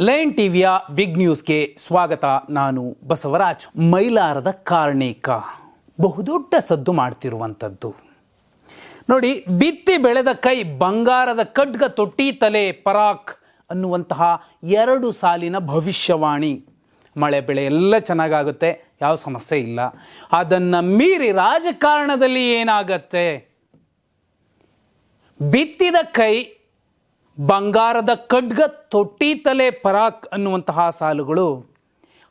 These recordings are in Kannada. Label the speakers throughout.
Speaker 1: ಲೈನ್ ಟಿವಿಯ ಬಿಗ್ ನ್ಯೂಸ್ಗೆ ಸ್ವಾಗತ ನಾನು ಬಸವರಾಜ್. ಮೈಲಾರದ ಕಾರ್ಣಿಕ, ಬಹುದೊಡ್ಡ ಸದ್ದು ಮಾಡ್ತಿರುವಂಥದ್ದು. ನೋಡಿ, ಬಿತ್ತಿ ಬೆಳೆದ ಕೈ ಬಂಗಾರದ ಖಡ್ಗ ತೊಟ್ಟಿ ತಲೆ ಪರಾಕ್ ಅನ್ನುವಂತಹ ಎರಡು ಸಾಲಿನ ಭವಿಷ್ಯವಾಣಿ. ಮಳೆ ಬೆಳೆ ಎಲ್ಲ ಚೆನ್ನಾಗಾಗುತ್ತೆ, ಯಾವ ಸಮಸ್ಯೆ ಇಲ್ಲ. ಅದನ್ನು ಮೀರಿ ರಾಜಕಾರಣದಲ್ಲಿ ಏನಾಗತ್ತೆ? ಬಿತ್ತಿದ ಕೈ ಬಂಗಾರದ ಖಡ್ಗ ತೊಟ್ಟಿ ತಲೆ ಪರಾಕ್ ಅನ್ನುವಂತಹ ಸಾಲುಗಳು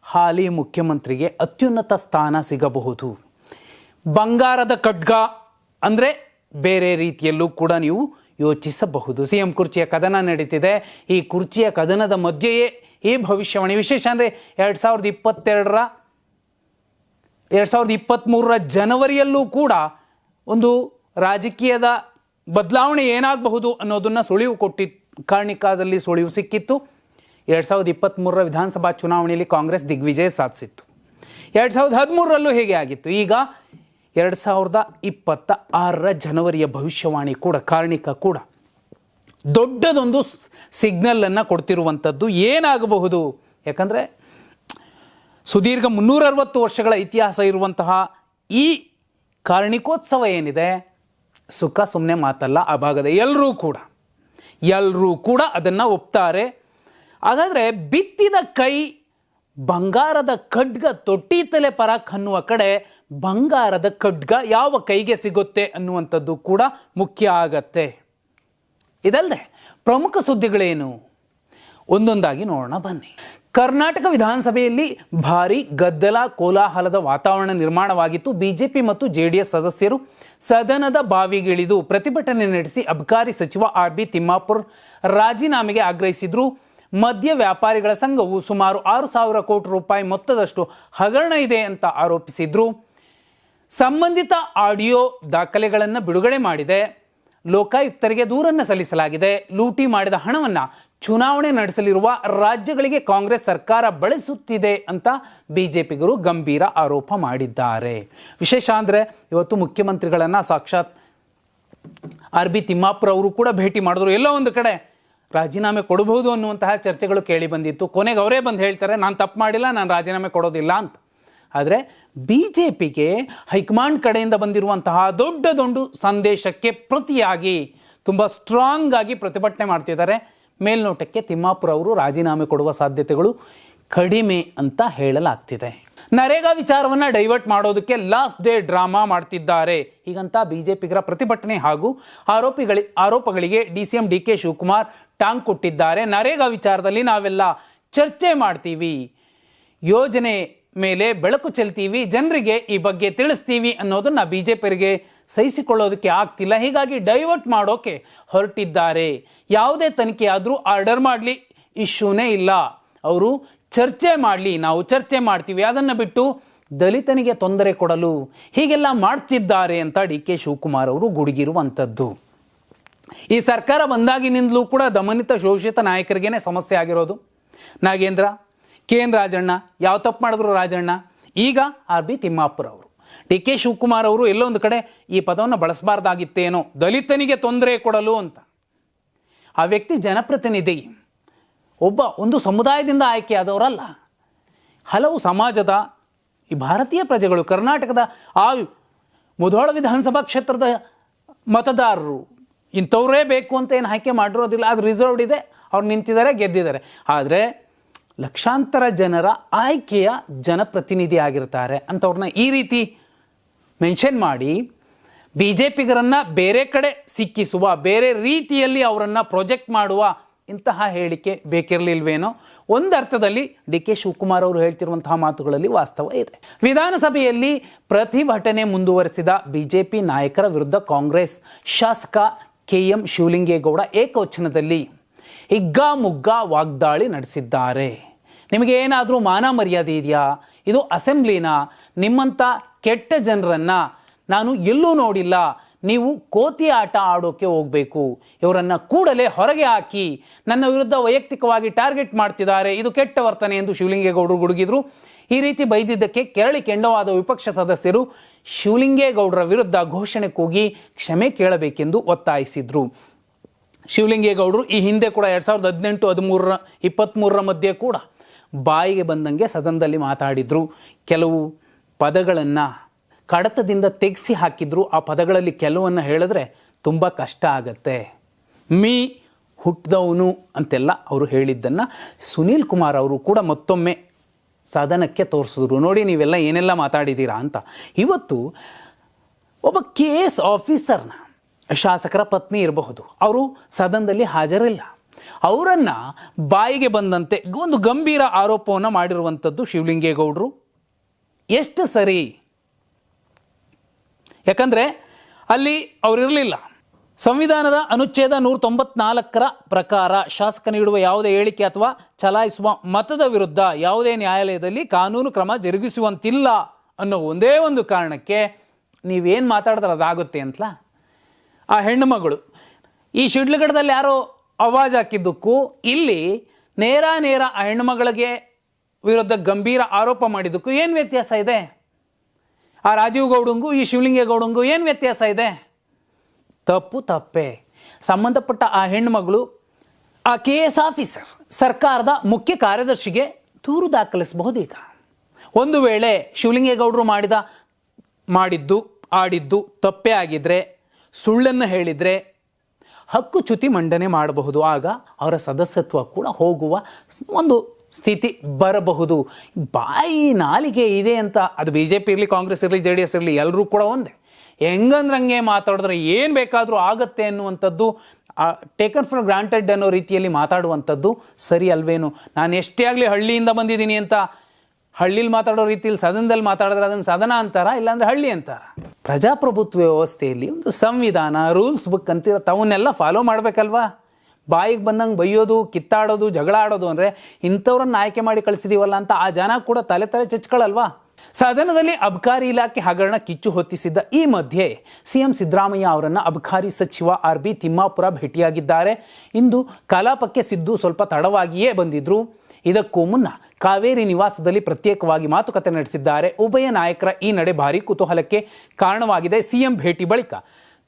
Speaker 1: ಹಾಲಿ ಮುಖ್ಯಮಂತ್ರಿಗೆ ಅತ್ಯುನ್ನತ ಸ್ಥಾನ ಸಿಗಬಹುದು. ಬಂಗಾರದ ಖಡ್ಗ ಅಂದರೆ ಬೇರೆ ರೀತಿಯಲ್ಲೂ ಕೂಡ ನೀವು ಯೋಚಿಸಬಹುದು. ಸಿ ಎಂ ಕುರ್ಚಿಯ ಕದನ ನಡೀತಿದೆ. ಈ ಕುರ್ಚಿಯ ಕದನದ ಮಧ್ಯೆಯೇ ಈ ಭವಿಷ್ಯವಾಣಿ ವಿಶೇಷ ಅಂದರೆ ಎರಡು ಸಾವಿರದ ಇಪ್ಪತ್ತೆರಡರ ಎರಡು ಸಾವಿರದ ಇಪ್ಪತ್ತ್ಮೂರರ ಜನವರಿಯಲ್ಲೂ ಕೂಡ ಒಂದು ರಾಜಕೀಯದ ಬದಲಾವಣೆ ಏನಾಗಬಹುದು ಅನ್ನೋದನ್ನು ಸುಳಿವು ಕೊಟ್ಟಿ ಕಾರಣಿಕಾದಲ್ಲಿ ಸುಳಿವು ಸಿಕ್ಕಿತ್ತು. ಎರಡು ಸಾವಿರದ ಇಪ್ಪತ್ತ್ಮೂರರ ವಿಧಾನಸಭಾ ಚುನಾವಣೆಯಲ್ಲಿ ಕಾಂಗ್ರೆಸ್ ದಿಗ್ವಿಜಯ ಸಾಧಿಸಿತ್ತು. ಎರಡು ಸಾವಿರದ ಹದಿಮೂರರಲ್ಲೂ ಹೇಗೆ ಆಗಿತ್ತು? ಈಗ ಎರಡು ಸಾವಿರದ ಇಪ್ಪತ್ತ ಆರರ ಜನವರಿಯ ಭವಿಷ್ಯವಾಣಿ ಕೂಡ, ಕಾರ್ಣಿಕ ಕೂಡ. ದೊಡ್ಡದೊಂದು ಸಿಗ್ನಲನ್ನು ಕೊಡ್ತಿರುವಂಥದ್ದು ಏನಾಗಬಹುದು? ಯಾಕಂದರೆ ಸುದೀರ್ಘ ಮುನ್ನೂರ ಅರವತ್ತು ವರ್ಷಗಳ ಇತಿಹಾಸ ಇರುವಂತಹ ಈ ಕಾರ್ಣಿಕೋತ್ಸವ ಏನಿದೆ? ಸುಖ ಸುಮ್ಮನೆ ಮಾತಲ್ಲ, ಆ ಭಾಗದ ಎಲ್ಲರೂ ಕೂಡ. ಎಲ್ಲರೂ ಕೂಡ ಅದನ್ನು ಒಪ್ತಾರೆ. ಹಾಗಾದರೆ ಬಿತ್ತಿದ ಕೈ ಬಂಗಾರದ ಖಡ್ಗ ತೊಟ್ಟಿ ತಲೆ ಪರಾಕ್ ಅನ್ನುವ ಕಡೆ ಬಂಗಾರದ ಖಡ್ಗ ಯಾವ ಕೈಗೆ ಸಿಗುತ್ತೆ ಅನ್ನುವಂಥದ್ದು ಕೂಡ ಮುಖ್ಯ ಆಗತ್ತೆ. ಇದಲ್ಲದೆ ಪ್ರಮುಖ ಸುದ್ದಿಗಳೇನು? ಒಂದೊಂದಾಗಿ ನೋಡೋಣ, ಬನ್ನಿ. ಕರ್ನಾಟಕ ವಿಧಾನಸಭೆಯಲ್ಲಿ ಭಾರಿ ಗದ್ದಲ ಕೋಲಾಹಲದ ವಾತಾವರಣ ನಿರ್ಮಾಣವಾಗಿತ್ತು. ಬಿಜೆಪಿ ಮತ್ತು ಜೆಡಿಎಸ್ ಸದಸ್ಯರು ಸದನದ ಬಾವಿಗಿಳಿದು ಪ್ರತಿಭಟನೆ ನಡೆಸಿ ಅಬಕಾರಿ ಸಚಿವ ಆರ್ ಬಿ ತಿಮ್ಮಾಪುರ್ ರಾಜೀನಾಮೆಗೆ ಆಗ್ರಹಿಸಿದ್ರು. ಮದ್ಯ ವ್ಯಾಪಾರಿಗಳ ಸಂಘವು ಸುಮಾರು ಆರು ಸಾವಿರ ಕೋಟಿ ರೂಪಾಯಿ ಮೊತ್ತದಷ್ಟು ಹಗರಣ ಇದೆ ಅಂತ ಆರೋಪಿಸಿದ್ರು. ಸಂಬಂಧಿತ ಆಡಿಯೋ ದಾಖಲೆಗಳನ್ನು ಬಿಡುಗಡೆ ಮಾಡಿದೆ. ಲೋಕಾಯುಕ್ತರಿಗೆ ದೂರನ್ನು ಸಲ್ಲಿಸಲಾಗಿದೆ. ಲೂಟಿ ಮಾಡಿದ ಹಣವನ್ನು ಚುನಾವಣೆ ನಡೆಸಲಿರುವ ರಾಜ್ಯಗಳಿಗೆ ಕಾಂಗ್ರೆಸ್ ಸರ್ಕಾರ ಬಳಸುತ್ತಿದೆ ಅಂತ ಬಿಜೆಪಿಗರು ಗಂಭೀರ ಆರೋಪ ಮಾಡಿದ್ದಾರೆ. ವಿಶೇಷ ಅಂದರೆ ಇವತ್ತು ಮುಖ್ಯಮಂತ್ರಿಗಳನ್ನು ಸಾಕ್ಷಾತ್ ಆರ್ ಬಿ ತಿಮ್ಮಾಪುರ ಅವರು ಕೂಡ ಭೇಟಿ ಮಾಡಿದ್ರು. ಎಲ್ಲೋ ಒಂದು ಕಡೆ ರಾಜೀನಾಮೆ ಕೊಡಬಹುದು ಅನ್ನುವಂತಹ ಚರ್ಚೆಗಳು ಕೇಳಿ ಬಂದಿತ್ತು. ಕೊನೆಗೆ ಅವರೇ ಬಂದು ಹೇಳ್ತಾರೆ, ನಾನು ತಪ್ಪು ಮಾಡಿಲ್ಲ, ನಾನು ರಾಜೀನಾಮೆ ಕೊಡೋದಿಲ್ಲ ಅಂತ. ಆದರೆ ಬಿ ಜೆ ಪಿಗೆ ಹೈಕಮಾಂಡ್ ಕಡೆಯಿಂದ ಬಂದಿರುವಂತಹ ದೊಡ್ಡ ದೊಡ್ಡ ಸಂದೇಶಕ್ಕೆ ಪ್ರತಿಯಾಗಿ ತುಂಬ ಸ್ಟ್ರಾಂಗ್ ಆಗಿ ಪ್ರತಿಭಟನೆ ಮಾಡ್ತಿದ್ದಾರೆ. ಮೇಲ್ನೋಟಕ್ಕೆ ತಿಮ್ಮಾಪುರ ಅವರು ರಾಜೀನಾಮೆ ಕೊಡುವ ಸಾಧ್ಯತೆಗಳು ಕಡಿಮೆ ಅಂತ ಹೇಳಲಾಗ್ತಿದೆ. ನರೇಗಾ ವಿಚಾರವನ್ನು ಡೈವರ್ಟ್ ಮಾಡೋದಕ್ಕೆ ಲಾಸ್ಟ್ ಡೇ ಡ್ರಾಮಾ ಮಾಡ್ತಿದ್ದಾರೆ. ಹೀಗಂತ ಬಿಜೆಪಿಗರ ಪ್ರತಿಭಟನೆ ಹಾಗೂ ಆರೋಪಿಗಳಿ ಆರೋಪಗಳಿಗೆ D C M D K Shivakumar ಟಾಂಗ್ ಕೊಟ್ಟಿದ್ದಾರೆ. ನರೇಗಾ ವಿಚಾರದಲ್ಲಿ ನಾವೆಲ್ಲ ಚರ್ಚೆ ಮಾಡ್ತೀವಿ. ಯೋಜನೆ ಮೇಲೆ ಬೆಳಕು ಚೆಲ್ತೀವಿ, ಜನರಿಗೆ ಈ ಬಗ್ಗೆ ತಿಳಿಸ್ತೀವಿ ಅನ್ನೋದನ್ನ ಪಿಯರಿಗೆ ಸಹಿಸಿಕೊಳ್ಳೋದಕ್ಕೆ ಆಗ್ತಿಲ್ಲ. ಹೀಗಾಗಿ ಡೈವರ್ಟ್ ಮಾಡೋಕೆ ಹೊರಟಿದ್ದಾರೆ. ಯಾವುದೇ ತನಿಖೆ ಆದರೂ ಆರ್ಡರ್ ಮಾಡಲಿ, ಇಶ್ಯೂನೇ ಇಲ್ಲ. ಅವರು ಚರ್ಚೆ ಮಾಡಲಿ, ನಾವು ಚರ್ಚೆ ಮಾಡ್ತೀವಿ. ಅದನ್ನು ಬಿಟ್ಟು ದಲಿತನಿಗೆ ತೊಂದರೆ ಕೊಡಲು ಹೀಗೆಲ್ಲ ಮಾಡ್ತಿದ್ದಾರೆ ಅಂತ ಡಿ ಕೆ ಶಿವಕುಮಾರ್ ಅವರು ಗುಡುಗಿರುವಂಥದ್ದು. ಈ ಸರ್ಕಾರ ಬಂದಾಗಿನಿಂದಲೂ ಕೂಡ ದಮನಿತ ಶೋಷಿತ ನಾಯಕರಿಗೇನೆ ಸಮಸ್ಯೆ ಆಗಿರೋದು. ನಾಗೇಂದ್ರ ಕೆ ಎನ್ ರಾಜಣ್ಣ, ಯಾವ ತಪ್ಪು ಮಾಡಿದ್ರು ರಾಜಣ್ಣ? ಈಗ ಆರ್ ಬಿ ತಿಮ್ಮಾಪುರ ಅವರು. ಡಿ ಕೆ ಶಿವಕುಮಾರ್ ಅವರು ಎಲ್ಲೋ ಒಂದು ಕಡೆ ಈ ಪದವನ್ನು ಬಳಸಬಾರ್ದಾಗಿತ್ತೇನೋ, ದಲಿತನಿಗೆ ತೊಂದರೆ ಕೊಡಲು ಅಂತ. ಆ ವ್ಯಕ್ತಿ ಜನಪ್ರತಿನಿಧಿ. ಒಬ್ಬ ಒಂದು ಸಮುದಾಯದಿಂದ ಆಯ್ಕೆಯಾದವರಲ್ಲ ಹಲವು ಸಮಾಜದ ಈ ಭಾರತೀಯ ಪ್ರಜೆಗಳು, ಕರ್ನಾಟಕದ ಆ ಮುಧೋಳ ವಿಧಾನಸಭಾ ಕ್ಷೇತ್ರದ ಮತದಾರರು, ಇಂಥವರೇ ಬೇಕು ಅಂತ ಏನು ಆಯ್ಕೆ ಮಾಡಿರೋದಿಲ್ಲ, ಅದು ರಿಸರ್ವ್ಡ್ ಇದೆ, ಅವ್ರು ನಿಂತಿದ್ದಾರೆ, ಗೆದ್ದಿದ್ದಾರೆ. ಆದರೆ ಲಕ್ಷಾಂತರ ಜನರ ಆಯ್ಕೆಯ ಜನಪ್ರತಿನಿಧಿ ಆಗಿರ್ತಾರೆ ಅಂಥವ್ರನ್ನ ಈ ರೀತಿ ಮೆನ್ಷನ್ ಮಾಡಿ ಬಿ ಜೆ ಪಿಗರನ್ನು ಬೇರೆ ಕಡೆ ಸಿಕ್ಕಿಸುವ, ಬೇರೆ ರೀತಿಯಲ್ಲಿ ಅವರನ್ನು ಪ್ರೊಜೆಕ್ಟ್ ಮಾಡುವ ಇಂತಹ ಹೇಳಿಕೆ ಬೇಕಿರಲಿಲ್ವೇನೋ? ಒಂದು ಅರ್ಥದಲ್ಲಿ ಡಿ ಕೆ ಶಿವಕುಮಾರ್ ಅವರು ಹೇಳ್ತಿರುವಂತಹ ಮಾತುಗಳಲ್ಲಿ ವಾಸ್ತವ ಇದೆ. ವಿಧಾನಸಭೆಯಲ್ಲಿ ಪ್ರತಿಭಟನೆ ಮುಂದುವರೆಸಿದ ಬಿ ಜೆ ಪಿ ನಾಯಕರ ವಿರುದ್ಧ ಕಾಂಗ್ರೆಸ್ ಶಾಸಕ ಕೆ ಎಂ ಶಿವಲಿಂಗೇಗೌಡ ಏಕವಚನದಲ್ಲಿ ಹಿಗ್ಗಾಮುಗ್ಗಾ ವಾಗ್ದಾಳಿ ನಡೆಸಿದ್ದಾರೆ. ನಿಮಗೆ ಏನಾದರೂ ಮಾನ ಮರ್ಯಾದೆ ಇದೆಯಾ? ಇದು ಅಸೆಂಬ್ಲಿನ? ನಿಮ್ಮಂಥ ಕೆಟ್ಟ ಜನರನ್ನು ನಾನು ಎಲ್ಲೂ ನೋಡಿಲ್ಲ. ನೀವು ಕೋತಿ ಆಟ ಆಡೋಕ್ಕೆ ಹೋಗಬೇಕು. ಇವರನ್ನು ಕೂಡಲೇ ಹೊರಗೆ ಹಾಕಿ ನನ್ನ ವಿರುದ್ಧ ವೈಯಕ್ತಿಕವಾಗಿ ಟಾರ್ಗೆಟ್ ಮಾಡ್ತಿದ್ದಾರೆ. ಇದು ಕೆಟ್ಟ ವರ್ತನೆ ಎಂದು ಶಿವಲಿಂಗೇಗೌಡರು ಗುಡುಗಿದ್ರು. ಈ ರೀತಿ ಬೈದಿದ್ದಕ್ಕೆ ಕೆರಳಿ ಕೆಂಡವಾದ ವಿಪಕ್ಷ ಸದಸ್ಯರು ಶಿವಲಿಂಗೇಗೌಡರ ವಿರುದ್ಧ ಘೋಷಣೆ ಕೂಗಿ ಕ್ಷಮೆ ಕೇಳಬೇಕೆಂದು ಒತ್ತಾಯಿಸಿದ್ರು. ಶಿವಲಿಂಗೇಗೌಡರು, ಈ ಹಿಂದೆ ಕೂಡ ಎರಡು ಸಾವಿರದ ಹದಿನೆಂಟು, ಹದಿಮೂರರ ಇಪ್ಪತ್ತ್ಮೂರರ ಮಧ್ಯೆ ಕೂಡ ಬಾಯಿಗೆ ಬಂದಂಗೆ ಸದನದಲ್ಲಿ ಮಾತಾಡಿದರು. ಕೆಲವು ಪದಗಳನ್ನು ಕಡತದಿಂದ ತೆಗೆಸಿ ಹಾಕಿದ್ರು. ಆ ಪದಗಳಲ್ಲಿ ಕೆಲವನ್ನು ಹೇಳಿದ್ರೆ ತುಂಬ ಕಷ್ಟ ಆಗತ್ತೆ. ಮೀ ಹುಟ್ಟಿದವನು ಅಂತೆಲ್ಲ ಅವರು ಹೇಳಿದ್ದನ್ನು ಸುನೀಲ್ ಕುಮಾರ್ ಅವರು ಕೂಡ ಮತ್ತೊಮ್ಮೆ ಸದನಕ್ಕೆ ತೋರಿಸಿದ್ರು. ನೋಡಿ, ನೀವೆಲ್ಲ ಏನೆಲ್ಲ ಮಾತಾಡಿದ್ದೀರಾ ಅಂತ. ಇವತ್ತು ಒಬ್ಬ ಕೆ ಎಸ್ ಆಫೀಸರ್ನ ಶಾಸಕರ ಪತ್ನಿ ಇರಬಹುದು. ಅವರು ಸದನದಲ್ಲಿ ಹಾಜರಿಲ್ಲ. ಅವರನ್ನು ಬಾಯಿಗೆ ಬಂದಂತೆ ಒಂದು ಗಂಭೀರ ಆರೋಪವನ್ನು ಮಾಡಿರುವಂಥದ್ದು ಶಿವಲಿಂಗೇಗೌಡರು. ಎಷ್ಟು ಸರಿ? ಯಾಕಂದರೆ ಅಲ್ಲಿ ಅವರಿರಲಿಲ್ಲ ಸಂವಿಧಾನದ ಅನುಚ್ಛೇದ ನೂರ ತೊಂಬತ್ನಾಲ್ಕರ ಪ್ರಕಾರ ಶಾಸಕ ನೀಡುವ ಯಾವುದೇ ಹೇಳಿಕೆ ಅಥವಾ ಚಲಾಯಿಸುವ ಮತದ ವಿರುದ್ಧ ಯಾವುದೇ ನ್ಯಾಯಾಲಯದಲ್ಲಿ ಕಾನೂನು ಕ್ರಮ ಜರುಗಿಸುವಂತಿಲ್ಲ ಅನ್ನೋ ಒಂದೇ ಒಂದು ಕಾರಣಕ್ಕೆ ನೀವೇನು ಮಾತಾಡಿದ್ರೆ ಅದಾಗುತ್ತೆ ಅಂತಲಾ? ಆ ಹೆಣ್ಣು ಮಗಳು. ಈ ಶಿಡ್ಲಗಡದಲ್ಲಿ ಯಾರೋ ಅವಾಜ್ ಹಾಕಿದ್ದಕ್ಕೂ ಇಲ್ಲಿ ನೇರ ನೇರ ಆ ಹೆಣ್ಣುಮಗಳಿಗೆ ವಿರುದ್ಧ ಗಂಭೀರ ಆರೋಪ ಮಾಡಿದ್ದಕ್ಕೂ ಏನು ವ್ಯತ್ಯಾಸ ಇದೆ? ಆ ರಾಜೀವ್ ಗೌಡಂಗೂ ಈ ಶಿವಲಿಂಗೇಗೌಡಂಗೂ ಏನು ವ್ಯತ್ಯಾಸ ಇದೆ? ತಪ್ಪು ತಪ್ಪೆ. ಸಂಬಂಧಪಟ್ಟ ಆ ಹೆಣ್ಣುಮಗಳು ಆ ಕೆ ಎಸ್ ಆಫೀಸರ್, ಸರ್ಕಾರದ ಮುಖ್ಯ ಕಾರ್ಯದರ್ಶಿಗೆ ದೂರು ದಾಖಲಿಸಬಹುದು ಈಗ ಒಂದು ವೇಳೆ ಶಿವಲಿಂಗೇಗೌಡರು ಮಾಡಿದ, ಮಾಡಿದ್ದು, ಆಡಿದ್ದು ತಪ್ಪೇ ಆಗಿದ್ರೆ ಸುಳ್ಳನ್ನು ಹೇಳಿದರೆ ಹಕ್ಕು ಚ್ಯುತಿ ಮಂಡನೆ ಮಾಡಬಹುದು. ಆಗ ಅವರ ಸದಸ್ಯತ್ವ ಕೂಡ ಹೋಗುವ ಒಂದು ಸ್ಥಿತಿ ಬರಬಹುದು. ಬಾಯಿ ನಾಲಿಗೆ ಇದೆ ಅಂತ, ಅದು ಬಿ ಜೆ ಪಿ ಇರಲಿ, ಕಾಂಗ್ರೆಸ್ ಇರಲಿ ಜೆ ಡಿ ಇರಲಿ ಎಲ್ಲರೂ ಕೂಡ ಒಂದೇ. ಹೆಂಗಂದ್ರೆ ಹಂಗೆ ಮಾತಾಡಿದ್ರೆ ಏನು ಬೇಕಾದರೂ ಆಗತ್ತೆ ಅನ್ನುವಂಥದ್ದು ಟೇಕನ್ ಫಾರ್ ಗ್ರಾಂಟೆಡ್ ಅನ್ನೋ ರೀತಿಯಲ್ಲಿ ಮಾತಾಡುವಂಥದ್ದು ಸರಿ ಅಲ್ವೇನು? ನಾನು ಎಷ್ಟೇ ಆಗಲಿ ಹಳ್ಳಿಯಿಂದ ಬಂದಿದ್ದೀನಿ ಅಂತ ಹಳ್ಳಿಲಿ ಮಾತಾಡೋ ರೀತಿಯಲ್ಲಿ ಸದನದಲ್ಲಿ ಮಾತಾಡಿದ್ರೆ ಅದನ್ನು ಸದನ ಅಂತಾರ, ಇಲ್ಲಾಂದ್ರೆ ಹಳ್ಳಿ ಅಂತಾರ? ಪ್ರಜಾಪ್ರಭುತ್ವ ವ್ಯವಸ್ಥೆಯಲ್ಲಿ ಒಂದು ಸಂವಿಧಾನ, ರೂಲ್ಸ್ ಬುಕ್ ಅಂತಿರೋ ತವನ್ನೆಲ್ಲ ಫಾಲೋ ಮಾಡಬೇಕಲ್ವಾ? ಬಾಯಿಗೆ ಬಂದಂಗೆ ಬೈಯೋದು, ಕಿತ್ತಾಡೋದು, ಜಗಳ ಆಡೋದು ಅಂದರೆ ಇಂಥವ್ರನ್ನ ಆಯ್ಕೆ ಮಾಡಿ ಕಳಿಸಿದೀವಲ್ಲ ಅಂತ ಆ ಜನ ಕೂಡ ತಲೆ ತಲೆ ಚಚ್ಕೊಳ್ಳಲ್ವಾ ಸದನದಲ್ಲಿ ಅಬಕಾರಿ ಇಲಾಖೆ ಹಗರಣ ಕಿಚ್ಚು ಹೊತ್ತಿಸಿದ್ದ ಈ ಮಧ್ಯೆ ಸಿಎಂ ಸಿದ್ದರಾಮಯ್ಯ ಅವರನ್ನು ಅಬಕಾರಿ ಸಚಿವ ಆರ್ ಬಿ ತಿಮ್ಮಾಪುರ ಭೇಟಿಯಾಗಿದ್ದಾರೆ. ಇಂದು ಕಲಾಪಕ್ಕೆ ಸಿದ್ದು ಸ್ವಲ್ಪ ತಡವಾಗಿಯೇ ಬಂದಿದ್ರು. ಇದಕ್ಕೂ ಮುನ್ನ ಕಾವೇರಿ ನಿವಾಸದಲ್ಲಿ ಪ್ರತ್ಯೇಕವಾಗಿ ಮಾತುಕತೆ ನಡೆಸಿದ್ದಾರೆ. ಉಭಯ ನಾಯಕರ ಈ ನಡೆ ಭಾರಿ ಕುತೂಹಲಕ್ಕೆ ಕಾರಣವಾಗಿದೆ. ಸಿಎಂ ಭೇಟಿ ಬಳಿಕ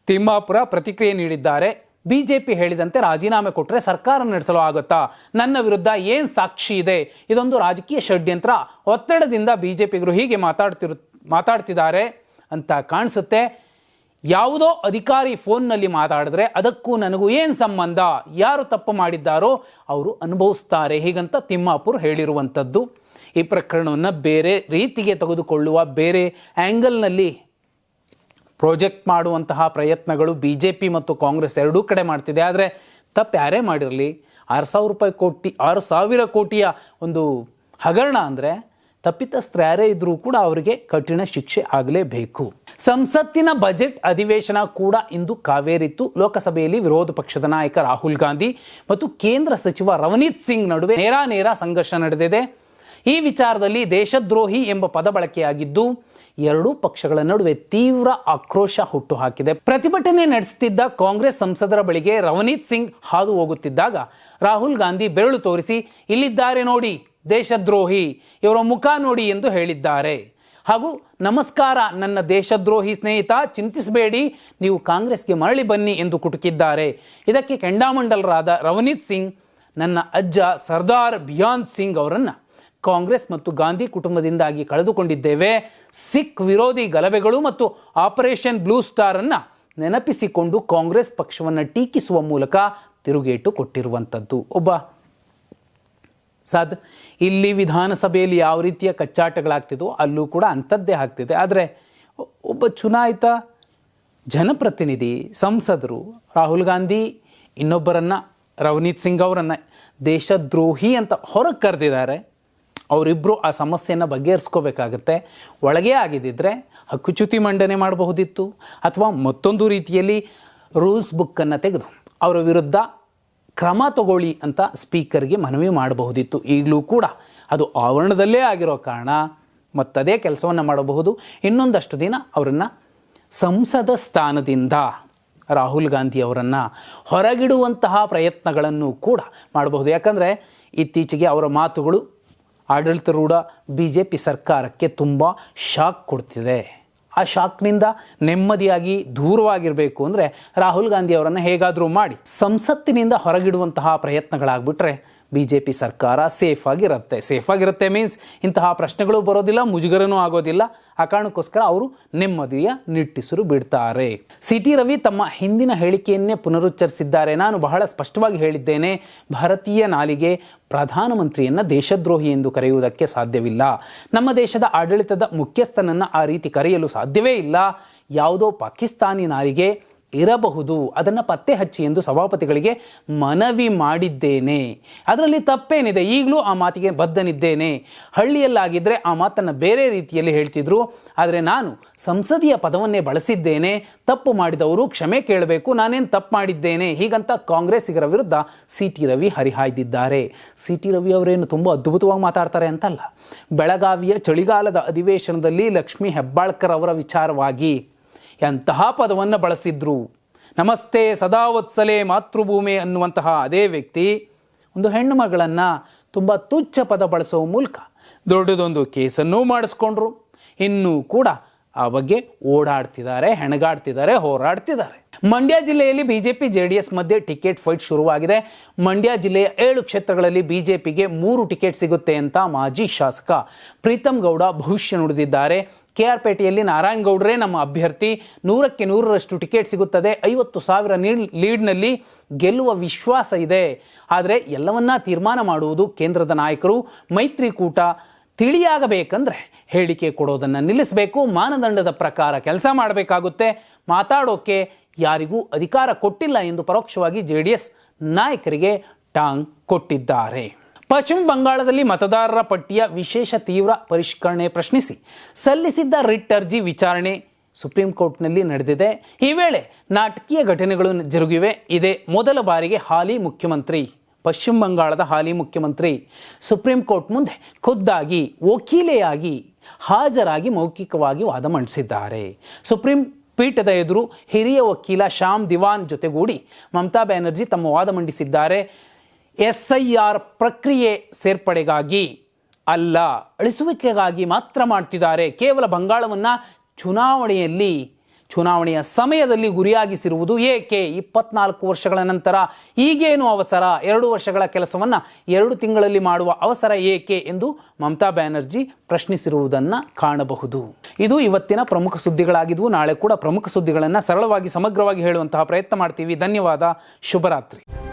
Speaker 1: ತಿಮ್ಮಾಪುರ ಪ್ರತಿಕ್ರಿಯೆ ನೀಡಿದ್ದಾರೆ. ಬಿಜೆಪಿ ಹೇಳಿದಂತೆ ರಾಜೀನಾಮೆ ಕೊಟ್ಟರೆ ಸರ್ಕಾರ ನಡೆಸಲು ಆಗುತ್ತಾ? ನನ್ನ ವಿರುದ್ಧ ಏನು ಸಾಕ್ಷಿ ಇದೆ? ಇದೊಂದು ರಾಜಕೀಯ ಷಡ್ಯಂತ್ರ. ಒತ್ತಡದಿಂದ ಬಿಜೆಪಿಗರು ಹೀಗೆ ಮಾತಾಡ್ತಿರು, ಮಾತಾಡ್ತಿದ್ದಾರೆ ಅಂತ ಕಾಣಿಸುತ್ತೆ. ಯಾವುದೋ ಅಧಿಕಾರಿ ಫೋನ್ನಲ್ಲಿ ಮಾತಾಡಿದ್ರೆ ಅದಕ್ಕೂ ನನಗೂ ಏನು ಸಂಬಂಧ? ಯಾರು ತಪ್ಪು ಮಾಡಿದ್ದಾರೋ ಅವರು ಅನುಭವಿಸ್ತಾರೆ. ಹೀಗಂತ ತಿಮ್ಮಾಪುರ್ ಹೇಳಿರುವಂಥದ್ದು. ಈ ಪ್ರಕರಣವನ್ನು ಬೇರೆ ರೀತಿಗೆ ತೆಗೆದುಕೊಳ್ಳುವ, ಬೇರೆ ಆ್ಯಂಗಲ್ನಲ್ಲಿ ಪ್ರಾಜೆಕ್ಟ್ ಮಾಡುವಂತಹ ಪ್ರಯತ್ನಗಳು ಬಿ ಜೆ ಪಿ ಮತ್ತು ಕಾಂಗ್ರೆಸ್ ಎರಡೂ ಕಡೆ ಮಾಡ್ತಿದೆ. ಆದರೆ ತಪ್ಪು ಯಾರೇ ಮಾಡಿರಲಿ, ಆರು ಸಾವಿರ ರೂಪಾಯಿ ಕೋಟಿ, ಆರು ಸಾವಿರ ಕೋಟಿಯ ಒಂದು ಹಗರಣ ಅಂದರೆ ತಪ್ಪಿತಸ್ಥರು ಯಾರೇ ಇದ್ರೂ ಕೂಡ ಅವರಿಗೆ ಕಠಿಣ ಶಿಕ್ಷೆ ಆಗಲೇಬೇಕು. ಸಂಸತ್ತಿನ ಬಜೆಟ್ ಅಧಿವೇಶನ ಕೂಡ ಇಂದು ಕಾವೇರಿತ್ತು. ಲೋಕಸಭೆಯಲ್ಲಿ ವಿರೋಧ ಪಕ್ಷದ ನಾಯಕ ರಾಹುಲ್ ಗಾಂಧಿ ಮತ್ತು ಕೇಂದ್ರ ಸಚಿವ ರವನೀತ್ ಸಿಂಗ್ ನಡುವೆ ನೇರ ನೇರ ಸಂಘರ್ಷ ನಡೆದಿದೆ. ಈ ವಿಚಾರದಲ್ಲಿ ದೇಶದ್ರೋಹಿ ಎಂಬ ಪದ ಬಳಕೆಯಾಗಿದ್ದು, ಎರಡೂ ಪಕ್ಷಗಳ ನಡುವೆ ತೀವ್ರ ಆಕ್ರೋಶ ಹುಟ್ಟುಹಾಕಿದೆ. ಪ್ರತಿಭಟನೆ ನಡೆಸುತ್ತಿದ್ದ ಕಾಂಗ್ರೆಸ್ ಸಂಸದರ ಬಳಿಗೆ ರವನೀತ್ ಸಿಂಗ್ ಹಾದು ಹೋಗುತ್ತಿದ್ದಾಗ ರಾಹುಲ್ ಗಾಂಧಿ ಬೆರಳು ತೋರಿಸಿ, ಇಲ್ಲಿದ್ದಾರೆ ನೋಡಿ ದೇಶದ್ರೋಹಿ, ಇವರ ಮುಖ ನೋಡಿ ಎಂದು ಹೇಳಿದ್ದಾರೆ. ಹಾಗೂ ನಮಸ್ಕಾರ, ನನ್ನ ದೇಶದ್ರೋಹಿ ಸ್ನೇಹಿತ, ಚಿಂತಿಸಬೇಡಿ, ನೀವು ಕಾಂಗ್ರೆಸ್ಗೆ ಮರಳಿ ಬನ್ನಿ ಎಂದು ಕುಟುಕಿದ್ದಾರೆ. ಇದಕ್ಕೆ ಕೆಂಡಾಮಂಡಲರಾದ ರವನೀತ್ ಸಿಂಗ್, ನನ್ನ ಅಜ್ಜ ಸರ್ದಾರ್ ಬಿಯಾನ್ ಸಿಂಗ್ ಅವರನ್ನು ಕಾಂಗ್ರೆಸ್ ಮತ್ತು ಗಾಂಧಿ ಕುಟುಂಬದಿಂದಾಗಿ ಕಳೆದುಕೊಂಡಿದ್ದೇವೆ. ಸಿಖ್ ವಿರೋಧಿ ಗಲಭೆಗಳು ಮತ್ತು ಆಪರೇಷನ್ ಬ್ಲೂ ಸ್ಟಾರ್ ಅನ್ನ ನೆನಪಿಸಿಕೊಂಡು ಕಾಂಗ್ರೆಸ್ ಪಕ್ಷವನ್ನು ಟೀಕಿಸುವ ಮೂಲಕ ತಿರುಗೇಟು ಕೊಟ್ಟಿರುವಂಥದ್ದು. ಒಬ್ಬ ಸಾದ್. ಇಲ್ಲಿ ವಿಧಾನಸಭೆಯಲ್ಲಿ ಯಾವ ರೀತಿಯ ಕಚ್ಚಾಟಗಳಾಗ್ತಿದ್ವು ಅಲ್ಲೂ ಕೂಡ ಅಂಥದ್ದೇ ಆಗ್ತಿದೆ. ಆದರೆ ಒಬ್ಬ ಚುನಾಯಿತ ಜನಪ್ರತಿನಿಧಿ, ಸಂಸದರು, ರಾಹುಲ್ ಗಾಂಧಿ, ಇನ್ನೊಬ್ಬರನ್ನ ರವನೀತ್ ಸಿಂಗ್ ಅವರನ್ನು ದೇಶದ್ರೋಹಿ ಅಂತ ಹೊರಗೆ ಕರೆದಿದ್ದಾರೆ. ಅವರಿಬ್ಬರು ಆ ಸಮಸ್ಯೆಯನ್ನು ಬಗೆಹರಿಸ್ಕೋಬೇಕಾಗತ್ತೆ. ಒಳಗೆ ಆಗಿದ್ದಿದ್ರೆ ಹಕ್ಕುಚ್ಯುತಿ ಮಂಡನೆ ಮಾಡಬಹುದಿತ್ತು. ಅಥವಾ ಮತ್ತೊಂದು ರೀತಿಯಲ್ಲಿ ರೂಲ್ಸ್ ಬುಕ್ಕನ್ನು ತೆಗೆದು ಅವರ ವಿರುದ್ಧ ಕ್ರಮ ತಗೊಳ್ಳಿ ಅಂತ ಸ್ಪೀಕರ್ಗೆ ಮನವಿ ಮಾಡಬಹುದಿತ್ತು. ಈಗಲೂ ಕೂಡ ಅದು ಆವರಣದಲ್ಲೇ ಆಗಿರೋ ಕಾರಣ ಮತ್ತದೇ ಕೆಲಸವನ್ನು ಮಾಡಬಹುದು. ಇನ್ನೊಂದಷ್ಟು ದಿನ ಅವರನ್ನು ಸಂಸದ ಸ್ಥಾನದಿಂದ ರಾಹುಲ್ ಗಾಂಧಿ ಅವರನ್ನು ಹೊರಗಿಡುವಂತಹ ಪ್ರಯತ್ನಗಳನ್ನು ಕೂಡ ಮಾಡಬಹುದು. ಯಾಕಂದರೆ ಇತ್ತೀಚೆಗೆ ಅವರ ಮಾತುಗಳು ಆಡಳಿತಾರೂಢ ಬಿ ಜೆ ಪಿ ಸರ್ಕಾರಕ್ಕೆ ತುಂಬ ಶಾಕ್ ಕೊಡ್ತಿದೆ. ಆ ಶಾಕ್ನಿಂದ ನೆಮ್ಮದಿಯಾಗಿ ದೂರವಾಗಿರಬೇಕು ಅಂದರೆ ರಾಹುಲ್ ಗಾಂಧಿ ಅವರನ್ನು ಹೇಗಾದರೂ ಮಾಡಿ ಸಂಸತ್ತಿನಿಂದ ಹೊರಗಿಡುವಂತಹ ಪ್ರಯತ್ನಗಳಾಗ್ಬಿಟ್ರೆ ಬಿ ಜೆ ಪಿ ಸರ್ಕಾರ ಸೇಫ್ ಆಗಿರುತ್ತೆ. ಸೇಫ್ ಆಗಿರುತ್ತೆ ಮೀನ್ಸ್ ಇಂತಹ ಪ್ರಶ್ನೆಗಳು ಬರೋದಿಲ್ಲ, ಮುಜುಗರನೂ ಆಗೋದಿಲ್ಲ. ಆ ಕಾರಣಕ್ಕೋಸ್ಕರ ಅವರು ನೆಮ್ಮದಿಯ ನಿಟ್ಟಿಸಿರು ಬಿಡ್ತಾರೆ. ಸಿ ಟಿ ರವಿ ತಮ್ಮ ಹಿಂದಿನ ಹೇಳಿಕೆಯನ್ನೇ ಪುನರುಚ್ಚರಿಸಿದ್ದಾರೆ. ನಾನು ಬಹಳ ಸ್ಪಷ್ಟವಾಗಿ ಹೇಳಿದ್ದೇನೆ, ಭಾರತೀಯ ನಾಲಿಗೆ ಪ್ರಧಾನಮಂತ್ರಿಯನ್ನ ದೇಶದ್ರೋಹಿ ಎಂದು ಕರೆಯುವುದಕ್ಕೆ ಸಾಧ್ಯವಿಲ್ಲ. ನಮ್ಮ ದೇಶದ ಆಡಳಿತದ ಮುಖ್ಯಸ್ಥನನ್ನು ಆ ರೀತಿ ಕರೆಯಲು ಸಾಧ್ಯವೇ ಇಲ್ಲ. ಯಾವುದೋ ಪಾಕಿಸ್ತಾನಿ ನಾಲಿಗೆ ಇರಬಹುದು. ಅದನ್ನು ಪತ್ತೆ ಹಚ್ಚಿ ಎಂದು ಸಭಾಪತಿಗಳಿಗೆ ಮನವಿ ಮಾಡಿದ್ದೇನೆ. ಅದರಲ್ಲಿ ತಪ್ಪೇನಿದೆ? ಈಗಲೂ ಆ ಮಾತಿಗೆ ಬದ್ಧನಿದ್ದೇನೆ. ಹಳ್ಳಿಯಲ್ಲಾಗಿದ್ದರೆ ಆ ಮಾತನ್ನು ಬೇರೆ ರೀತಿಯಲ್ಲಿ ಹೇಳ್ತಿದ್ರು. ಆದರೆ ನಾನು ಸಂಸದೀಯ ಪದವನ್ನೇ ಬಳಸಿದ್ದೇನೆ. ತಪ್ಪು ಮಾಡಿದವರು ಕ್ಷಮೆ ಕೇಳಬೇಕು. ನಾನೇನು ತಪ್ಪು ಮಾಡಿದ್ದೇನೆ? ಹೀಗಂತ ಕಾಂಗ್ರೆಸ್ಸಿಗರ ವಿರುದ್ಧ ಸಿ ಟಿ ರವಿ ಹರಿಹಾಯ್ದಿದ್ದಾರೆ. ಸಿ ಟಿ ರವಿ ಅವರೇನು ತುಂಬ ಅದ್ಭುತವಾಗಿ ಮಾತಾಡ್ತಾರೆ ಅಂತಲ್ಲ. ಬೆಳಗಾವಿಯ ಚಳಿಗಾಲದ ಅಧಿವೇಶನದಲ್ಲಿ ಲಕ್ಷ್ಮೀ ಹೆಬ್ಬಾಳ್ಕರ್ ಅವರ ವಿಚಾರವಾಗಿ ಎಂತಹ ಪದವನ್ನು ಬಳಸಿದ್ರು? ನಮಸ್ತೆ ಸದಾವತ್ಸಲೆ ಮಾತೃಭೂಮಿ ಅನ್ನುವಂತಹ ಅದೇ ವ್ಯಕ್ತಿ ಒಂದು ಹೆಣ್ಣು ಮಗಳನ್ನು ತುಂಬ ತುಚ್ಛ ಪದ ಬಳಸುವ ಮೂಲಕ ದೊಡ್ಡದೊಂದು ಕೇಸನ್ನೂ ಮಾಡಿಸ್ಕೊಂಡ್ರು. ಇನ್ನೂ ಕೂಡ ಆ ಬಗ್ಗೆ ಓಡಾಡ್ತಿದ್ದಾರೆ, ಹೆಣಗಾಡ್ತಿದ್ದಾರೆ, ಹೋರಾಡ್ತಿದ್ದಾರೆ. ಮಂಡ್ಯ ಜಿಲ್ಲೆಯಲ್ಲಿ ಬಿಜೆಪಿ ಜೆ ಡಿ ಎಸ್ ಮಧ್ಯೆ ಟಿಕೆಟ್ ಫೈಟ್ ಶುರುವಾಗಿದೆ. ಮಂಡ್ಯ ಜಿಲ್ಲೆಯ ಏಳು ಕ್ಷೇತ್ರಗಳಲ್ಲಿ ಬಿಜೆಪಿಗೆ ಮೂರು ಟಿಕೆಟ್ ಸಿಗುತ್ತೆ ಅಂತ ಮಾಜಿ ಶಾಸಕ ಪ್ರೀತಮ್ ಗೌಡ ಭವಿಷ್ಯ ನುಡಿದಿದ್ದಾರೆ. ಕೆ ಆರ್ ಪೇಟೆಯಲ್ಲಿ ನಾರಾಯಣಗೌಡರೇ ನಮ್ಮ ಅಭ್ಯರ್ಥಿ. ನೂರಕ್ಕೆ ನೂರರಷ್ಟು ಟಿಕೆಟ್ ಸಿಗುತ್ತದೆ. ಐವತ್ತು ಸಾವಿರ ಲೀಡ್ನಲ್ಲಿ ಗೆಲ್ಲುವ ವಿಶ್ವಾಸ ಇದೆ. ಆದರೆ ಎಲ್ಲವನ್ನ ತೀರ್ಮಾನ ಮಾಡುವುದು ಕೇಂದ್ರದ ನಾಯಕರು. ಮೈತ್ರಿಕೂಟ ತಿಳಿಯಾಗಬೇಕಂದ್ರೆ ಹೇಳಿಕೆ ಕೊಡೋದನ್ನು ನಿಲ್ಲಿಸಬೇಕು. ಮಾನದಂಡದ ಪ್ರಕಾರ ಕೆಲಸ ಮಾಡಬೇಕಾಗುತ್ತೆ. ಮಾತಾಡೋಕೆ ಯಾರಿಗೂ ಅಧಿಕಾರ ಕೊಟ್ಟಿಲ್ಲ ಎಂದು ಪರೋಕ್ಷವಾಗಿ ಜೆ ಡಿ ಎಸ್ ನಾಯಕರಿಗೆ ಟಾಂಗ್ ಕೊಟ್ಟಿದ್ದಾರೆ. ಪಶ್ಚಿಮ ಬಂಗಾಳದಲ್ಲಿ ಮತದಾರರ ಪಟ್ಟಿಯ ವಿಶೇಷ ತೀವ್ರ ಪರಿಷ್ಕರಣೆ ಪ್ರಶ್ನಿಸಿ ಸಲ್ಲಿಸಿದ್ದ ರಿಟ್ ಅರ್ಜಿ ವಿಚಾರಣೆ ಸುಪ್ರೀಂ ಕೋರ್ಟ್ನಲ್ಲಿ ನಡೆದಿದೆ. ಈ ವೇಳೆ ನಾಟಕೀಯ ಘಟನೆಗಳು ಜರುಗಿವೆ. ಇದೇ ಮೊದಲ ಬಾರಿಗೆ ಹಾಲಿ ಮುಖ್ಯಮಂತ್ರಿ, ಪಶ್ಚಿಮ ಬಂಗಾಳದ ಹಾಲಿ ಮುಖ್ಯಮಂತ್ರಿ ಸುಪ್ರೀಂ ಕೋರ್ಟ್ ಮುಂದೆ ಖುದ್ದಾಗಿ, ವಕೀಲೆಯಾಗಿ, ಹಾಜರಾಗಿ ಮೌಖಿಕವಾಗಿ ವಾದ ಮಂಡಿಸಿದ್ದಾರೆ. ಸುಪ್ರೀಂ ಪೀಠದ ಎದುರು ಹಿರಿಯ ವಕೀಲ ಶ್ಯಾಮ್ ದಿವಾನ್ ಜೊತೆಗೂಡಿ ಮಮತಾ ಬ್ಯಾನರ್ಜಿ ತಮ್ಮ ವಾದ ಮಂಡಿಸಿದ್ದಾರೆ. ಎಸ್ ಐ ಆರ್ ಪ್ರಕ್ರಿಯೆ ಸೇರ್ಪಡೆಗಾಗಿ ಅಲ್ಲ, ಅಳಿಸುವಿಕೆಗಾಗಿ ಮಾತ್ರ ಮಾಡ್ತಿದ್ದಾರೆ. ಕೇವಲ ಬಂಗಾಳವನ್ನು ಚುನಾವಣೆಯಲ್ಲಿ, ಚುನಾವಣೆಯ ಸಮಯದಲ್ಲಿ ಗುರಿಯಾಗಿಸಿರುವುದು ಏಕೆ? ಇಪ್ಪತ್ನಾಲ್ಕು ವರ್ಷಗಳ ನಂತರ ಈಗೇನು ಅವಸರ? ಎರಡು ವರ್ಷಗಳ ಕೆಲಸವನ್ನು ಎರಡು ತಿಂಗಳಲ್ಲಿ ಮಾಡುವ ಅವಸರ ಏಕೆ ಎಂದು ಮಮತಾ ಬ್ಯಾನರ್ಜಿ ಪ್ರಶ್ನಿಸಿರುವುದನ್ನು ಕಾಣಬಹುದು. ಇದು ಇವತ್ತಿನ ಪ್ರಮುಖ ಸುದ್ದಿಗಳಾಗಿದ್ವು. ನಾಳೆ ಕೂಡ ಪ್ರಮುಖ ಸುದ್ದಿಗಳನ್ನು ಸರಳವಾಗಿ ಸಮಗ್ರವಾಗಿ ಹೇಳುವಂತಹ ಪ್ರಯತ್ನ ಮಾಡ್ತೀವಿ. ಧನ್ಯವಾದ. ಶುಭರಾತ್ರಿ.